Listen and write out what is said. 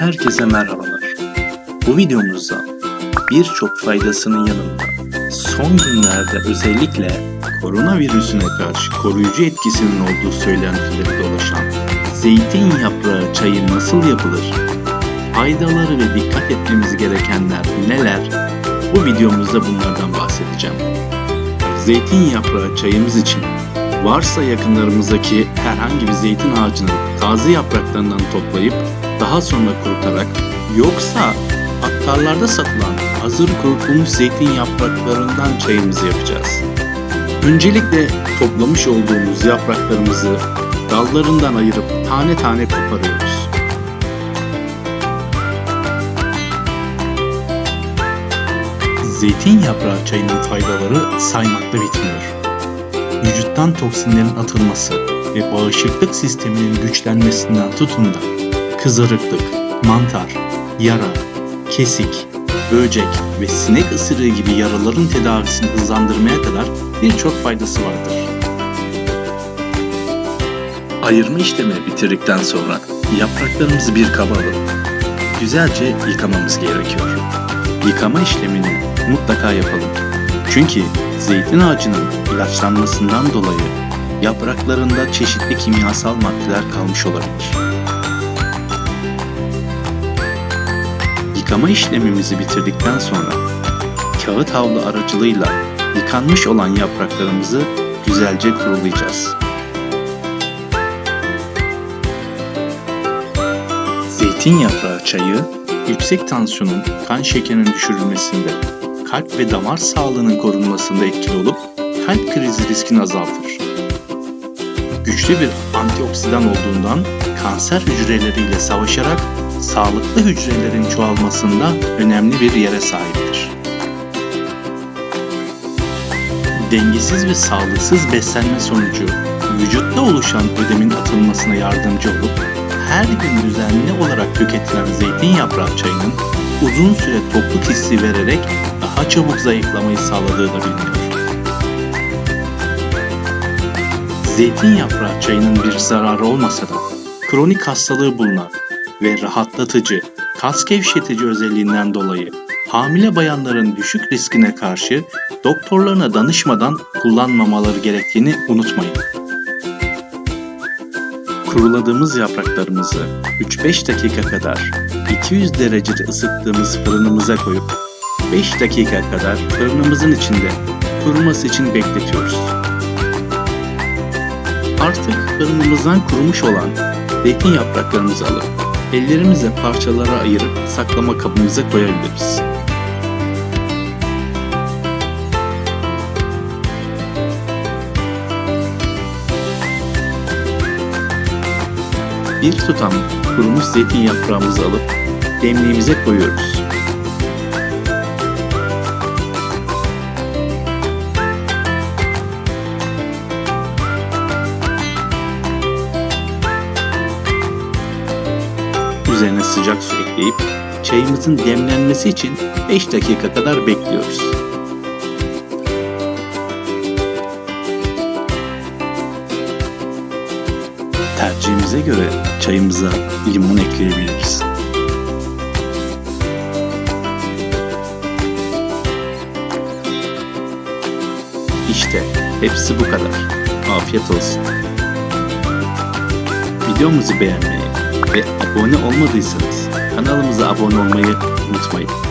Herkese merhabalar. Bu videomuzda birçok faydasının yanında son günlerde özellikle koronavirüsüne karşı koruyucu etkisinin olduğu söylentileri dolaşan zeytin yaprağı çayı nasıl yapılır? Faydaları ve dikkat etmemiz gerekenler neler? Bu videomuzda bunlardan bahsedeceğim. Zeytin yaprağı çayımız için varsa yakınlarımızdaki herhangi bir zeytin ağacının taze yapraklarından toplayıp daha sonra kurutarak yoksa aktarlarda satılan hazır kurutulmuş zeytin yapraklarından çayımızı yapacağız. Öncelikle toplamış olduğumuz yapraklarımızı dallarından ayırıp tane tane koparıyoruz. Zeytin yaprağı çayının faydaları saymakla bitmiyor. Vücuttan toksinlerin atılması ve bağışıklık sisteminin güçlenmesinden tutun da kızarıklık, mantar, yara, kesik, böcek ve sinek ısırığı gibi yaraların tedavisini hızlandırmaya kadar birçok faydası vardır. Ayırma işlemini bitirdikten sonra yapraklarımızı bir kaba alıp güzelce yıkamamız gerekiyor. Yıkama işlemini mutlaka yapalım. Çünkü zeytin ağacının ilaçlanmasından dolayı yapraklarında çeşitli kimyasal maddeler kalmış olabilir. Yıkama işlemimizi bitirdikten sonra kağıt havlu aracılığıyla yıkanmış olan yapraklarımızı güzelce kurulayacağız. Zeytin yaprağı çayı yüksek tansiyonun kan şekerinin düşürülmesinde, kalp ve damar sağlığının korunmasında etkili olup kalp krizi riskini azaltır. Güçlü bir antioksidan olduğundan kanser hücreleriyle savaşarak sağlıklı hücrelerin çoğalmasında önemli bir yere sahiptir. Dengesiz ve sağlıksız beslenme sonucu vücutta oluşan ödemin atılmasına yardımcı olup her gün düzenli olarak tüketilen zeytin yaprağı çayının uzun süre tokluk hissi vererek daha çabuk zayıflamayı sağladığı biliniyor. Zeytin yaprağı çayının bir zararı olmasa da kronik hastalığı bulunan ve rahatlatıcı, kas gevşetici özelliğinden dolayı hamile bayanların düşük riskine karşı doktorlarına danışmadan kullanmamaları gerektiğini unutmayın. Kuruladığımız yapraklarımızı 3-5 dakika kadar 200 derecede ısıttığımız fırınımıza koyup 5 dakika kadar fırınımızın içinde kuruması için bekletiyoruz. Artık fırınımızdan kurumuş olan zeytin yapraklarımızı alıp ellerimizle parçalara ayırıp saklama kabımıza koyabiliriz. Bir tutam kurumuş zeytin yaprağımızı alıp demliğimize koyuyoruz. Üzerine sıcak su ekleyip çayımızın demlenmesi için 5 dakika kadar bekliyoruz. Tercihimize göre çayımıza limon ekleyebiliriz. İşte hepsi bu kadar. Afiyet olsun. Videomuzu beğenmeyi ve abone olmadıysanız kanalımıza abone olmayı unutmayın.